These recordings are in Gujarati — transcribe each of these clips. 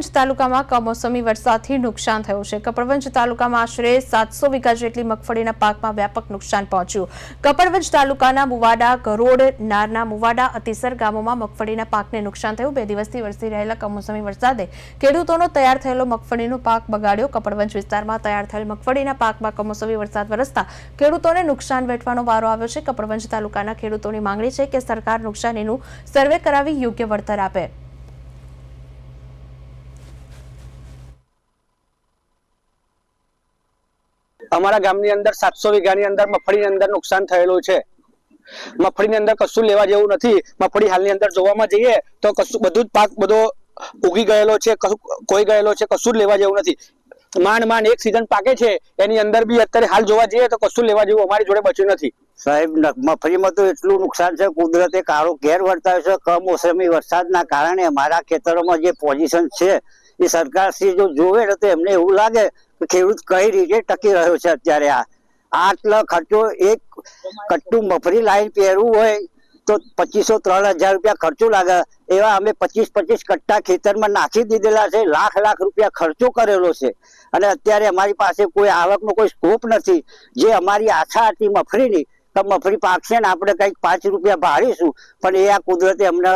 કપડવંજ તાલુકામાં કમોસમી વરસાદથી નુકસાન થયું છે. કપડવંજ તાલુકામાં આશરે સાતસો વીઘા જેટલી મગફળીના પાકમાં વ્યાપક નુકસાન પહોંચ્યું. કપડવંજ તાલુકાના મુવાડા, ગરોડ, નારના મુવાડા, અતિસર ગામોમાં મગફળીના પાકને નુકસાન થયું. બે દિવસથી વરસી રહેલા કમોસમી વરસાદે ખેડૂતોનો તૈયાર થયેલો મગફળીનો પાક બગાડ્યો. કપડવંજ વિસ્તારમાં તૈયાર થયેલ મગફળીના પાકમાં કમોસમી વરસાદ વરસતા ખેડૂતોને નુકસાન વેઠવાનો વારો આવ્યો છે. કપડવંજ તાલુકાના ખેડૂતોની માંગણી છે કે સરકાર નુકસાનીનું સર્વે કરાવી યોગ્ય વળતર આપે. અમારા ગામની અંદર સાતસો વીઘાની અંદર મગફળીની અંદર નુકસાન થયેલું છે. મગફળીની અંદર કશું લેવા જેવું નથી. મગફળી હાલની અંદર જોવામાં જઈએ તો કશું બધું જ પાક બધો ઉગી ગયેલો છે કોઈ ગયેલો છે, કશું જ લેવા જેવું નથી. માંડ માંડ એક સીઝન પાકે છે, એની અંદર બી અત્યારે હાલ જોવા જઈએ તો કશું લેવા જેવું અમારી જોડે બચ્યું નથી. સાહેબ મગફળીમાં તો એટલું નુકસાન છે, કુદરતે કાળો ઘેર વર્તાવ્યો છે, કમોસમી વરસાદના કારણે અમારા ખેતરોમાં જે પોઝિશન છે એ સરકાર શ્રી જો જોવે ને તો એમને એવું લાગે કે ખેડૂત કઈ રીતે ટકી રહ્યો છે અત્યારે આ. આટલો ખર્ચો એક કટ્ટું મફરી લાઈન પહેરવું હોય તો પચીસો ત્રણ હજાર રૂપિયા ખર્ચો લાગે. એવા અમે પચીસ પચીસ કટ્ટા ખેતરમાં નાખી દીધેલા છે, લાખ લાખ રૂપિયા ખર્ચો કરેલો છે. અને અત્યારે અમારી પાસે કોઈ આવકનો કોઈ સ્કોપ નથી. જે અમારી આશા હતી મફરીની, તો મફરી પાકશે ને આપણે કંઈક પાંચ રૂપિયા ભાળીશું. પણ એ આ કુદરતે અમને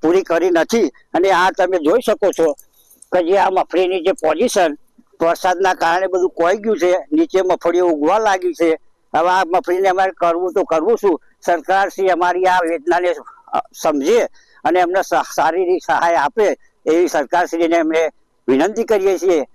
પૂરી કરી નથી. અને આ તમે જોઈ શકો છો કે જે આ મફળીની જે પોઝિશન વરસાદના કારણે બધું કોઈ ગયું છે, નીચે મફળીઓ ઉગવા લાગી છે, હવે આ મફળીને અમારે કરવું તો કરવું શું? સરકાર શ્રી અમારી આ વેદનાને સમજે અને અમને સારી સહાય આપે એવી સરકારશ્રીને અમે વિનંતી કરીએ છીએ.